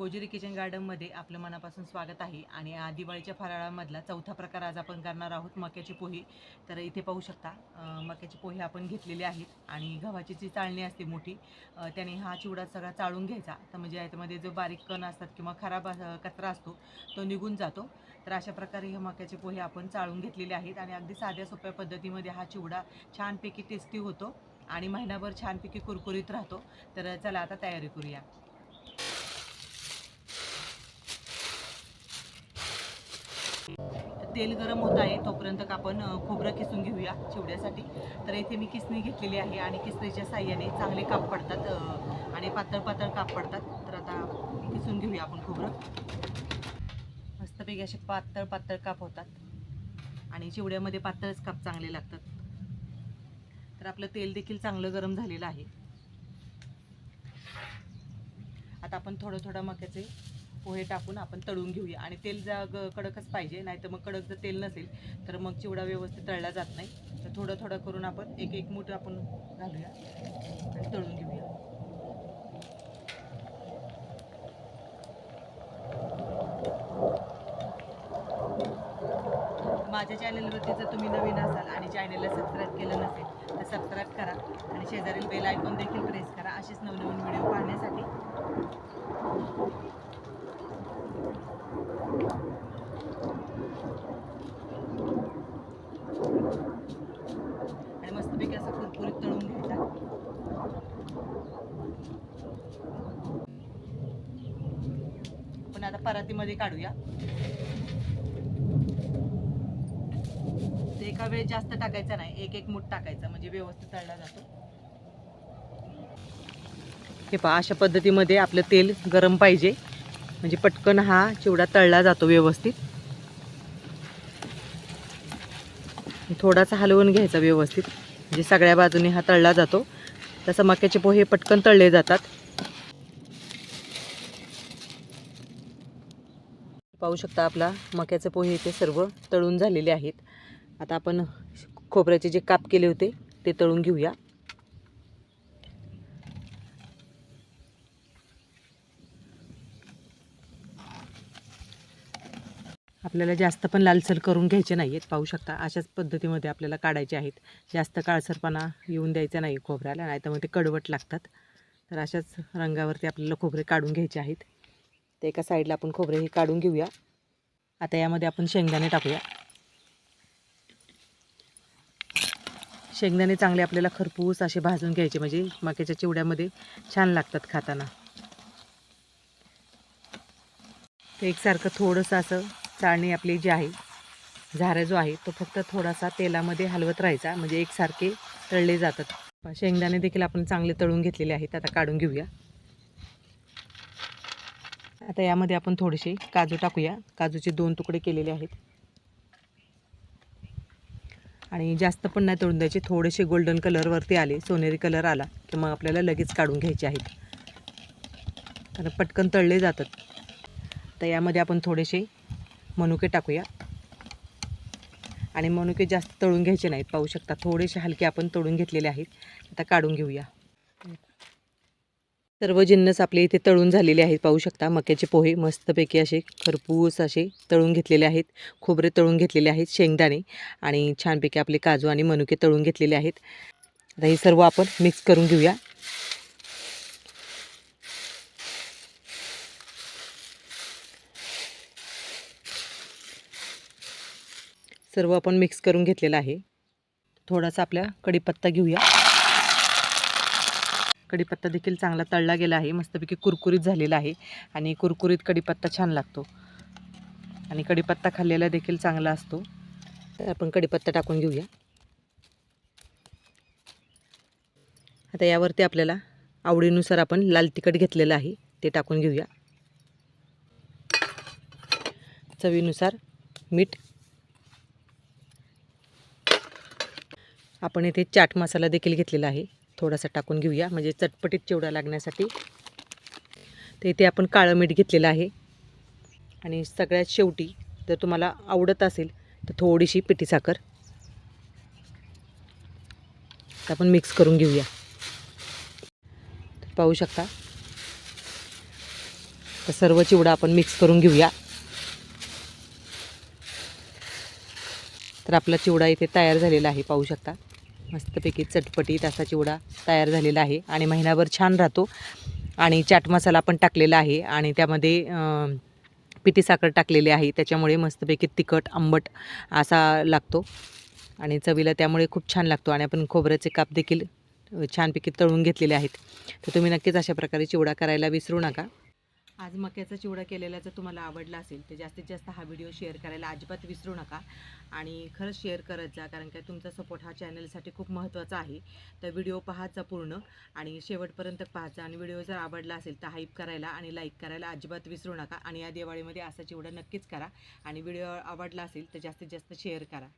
गोजिरी kitchen गार्डनमध्ये आपलं मनापासून स्वागत आहे. आणि दिवाळीच्या फराळामधला चौथा प्रकार आज आपण करणार आहोत मक्याची पोहे. तर इथे पाहू शकता मक्याचे पोहे आपण घेतलेले आहेत आणि गव्हाची जी चाळणी असते मोठी त्याने हा चिवडा सगळा चाळून घ्यायचा. तर म्हणजे याच्यामध्ये जो बारीक कण असतात किंवा खराब कचरा असतो तो निघून जातो. तर अशा प्रकारे हे मक्याचे पोहे आपण चाळून घेतलेले आहेत आणि अगदी साध्या सोप्या पद्धतीमध्ये हा चिवडा छानपैकी टेस्टी होतो आणि महिनाभर छानपैकी कुरकुरीत राहतो. तर चला आता तयारी करूया. तेल गरम होत आहे तोपर्यंत आपण खोबरं किसून घेऊया चिवड्यासाठी. तर इथे मी किसणी घेतलेली आहे आणि किसणीच्या साह्याने चांगले काप पडतात आणि पातळ पातळ काप पडतात. तर आता किसून घेऊया आपण खोबरं. मस्तपैकी असे पातळ पातळ काप होतात. आणि चिवड्यामध्ये पातळच काप चांगले लागतात. तर आपलं तेल देखील चांगलं गरम झालेलं आहे. आता आपण थोडं थोडं मक्याचे पोहे टाकून आपण तळून घेऊया. आणि तेल जा ग- कडकच पाहिजे नाहीतर मग कडक जर तेल नसेल तर मग चिवडा व्यवस्थित तळला जात नाही. तर थोडं थोडं करून आपण एक एक मूठ आपण घालूया आणि तळून घेऊया. माझ्या चॅनलवरती जर तुम्ही नवीन असाल आणि चॅनलला सबस्क्राईब केलं नसेल तर सबस्क्राईब करा आणि शेजारील बेल आयकॉन देखील प्रेस करा. असेच नवनवीन व्हिडिओ पाहण्यासाठी आणि मस्तपैकी असा कुरकुरीत तळून घ्यायचा आपण आता परातीमध्ये काढूया. ते एका वेळेस जास्त टाकायचं नाही एक एक मूठ टाकायचा म्हणजे व्यवस्थित तळला जातो. हे पहा अशा पद्धतीमध्ये आपलं तेल गरम पाहिजे. म्हणजे पटकन हा चिवडा तळला जातो व्यवस्थित. थोडासा हलवून घ्यायचा व्यवस्थित. म्हणजे सगळ्या बाजूने हा तळला जातो. तसं मक्याचे पोहे पटकन तळले जातात. पाहू शकता आपला मक्याचे पोहे इथे सर्व तळून झालेले आहेत. आता आपण खोबऱ्याचे जे काप केले होते ते तळून घेऊया. आपल्याला जास्त पण लालसर करून घ्यायचे नाही आहेत पाहू शकता. अशाच पद्धतीमध्ये आपल्याला काढायचे आहेत. जास्त काळसरपणा येऊन द्यायचा नाही खोबऱ्याला नाही तर मग ते कडवट लागतात. तर अशाच रंगावरती आपल्याला खोबरे काढून घ्यायचे आहेत. ते एका साईडला आपण खोबरे हे काढून घेऊया. आता यामध्ये आपण शेंगदाणे टाकूया. शेंगदाणे चांगले आपल्याला खरपूस असे भाजून घ्यायचे म्हणजे मक्याच्या चिवड्यामध्ये छान लागतात खाताना. ते एकसारखं थोडंसं असं चाळणी आपली जी आहे झारा जो आहे तो फक्त थोडासा तेलामध्ये हलवत राहायचा म्हणजे एकसारखे तळले जातात. शेंगदाणे देखील आपण चांगले तळून घेतलेले आहेत आता काढून घेऊया. आता यामध्ये आपण थोडेसे काजू टाकूया. काजूचे दोन तुकडे केलेले आहेत. आणि जास्त पण नाही तळून द्यायचे थोडेसे गोल्डन कलरवरती आले सोनेरी कलर आला की मग आपल्याला लगेच काढून घ्यायचे आहेत. कारण पटकन तळले जातात. तर यामध्ये आपण थोडेसे मनुके टाकूया. आणि मनुके जास्त तळून घ्यायचे नाहीत पाहू शकता. थोडेसे हलके आपण तळून घेतलेले आहेत. आता काढून घेऊया. सर्व जिन्नस आपले इथे तळून झालेले आहेत. पाहू शकता मक्याचे पोहे मस्तपैकी असे खरपूस असे तळून घेतलेले आहेत. खोबरे तळून घेतलेले आहेत शेंगदाणे आणि छानपैकी आपले काजू आणि मनुके तळून घेतलेले आहेत. आता हे सर्व आपण मिक्स करून घेऊया. सर्व आपण मिक्स करून घेतलेलं आहे. थोडासा आपल्या कढीपत्ता घेऊया. कढीपत्ता देखील चांगला तळला गेला आहे. मस्तपैकी कुरकुरीत झालेला आहे. आणि कुरकुरीत कढीपत्ता छान लागतो. आणि कढीपत्ता खाल्लेला देखील चांगला असतो. तर आपण कढीपत्ता टाकून घेऊया. आता यावरती आपल्याला आवडीनुसार आपण लाल तिखट घेतलेलं आहे. ते टाकून घेऊया. चवीनुसार मीठ. आपण इथे चाट मसाला देखील घेतलेला आहे. थोडासा टाकून घेऊया म्हणजे चटपटीत चिवडा लागण्यासाठी. तर इथे आपण काळं मीठ घेतलेलं आहे. आणि सगळ्यात शेवटी जर तुम्हाला आवडत असेल तर थोडीशी पिठी साखर. तर आपण मिक्स करून घेऊया. पाहू शकता. तर सर्व चिवडा आपण मिक्स करून घेऊया. तर आपला चिवडा इथे तयार झालेला आहे पाहू शकता. मस्तपैकी चटपटीत असा चिवडा तयार झालेला आहे आणि महिनाभर छान राहतो. आणि चाट मसाला पण टाकलेला आहे आणि त्यामध्ये पिठी साखर टाकलेली आहे. त्याच्यामुळे मस्तपैकी तिखट आंबट असा लागतो. आणि चवीला त्यामुळे खूप छान लागतो आणि आपण खोबऱ्याचे काप देखील छानपैकी तळून घेतलेले आहेत. तर तुम्ही नक्कीच अशा प्रकारे चिवडा करायला विसरू नका. आज मक्याचा चिवडा केलेला जर तुम्हाला आवडला असेल तर जास्तीत जास्त हा व्हिडिओ शेअर करायला अजिबात विसरू नका आणि खरंच शेअर करत जा कारण काय तुमचा सपोर्ट हा चॅनलसाठी खूप महत्त्वाचा आहे. तर व्हिडिओ पाहायचा पूर्ण आणि शेवटपर्यंत पाहायचा आणि व्हिडिओ जर आवडला असेल तर हाईप करायला आणि लाईक करायला अजिबात विसरू नका आणि या दिवाळीमध्ये असा चिवडा नक्कीच करा आणि व्हिडिओ आवडला असेल तर जास्तीत जास्त शेअर करा.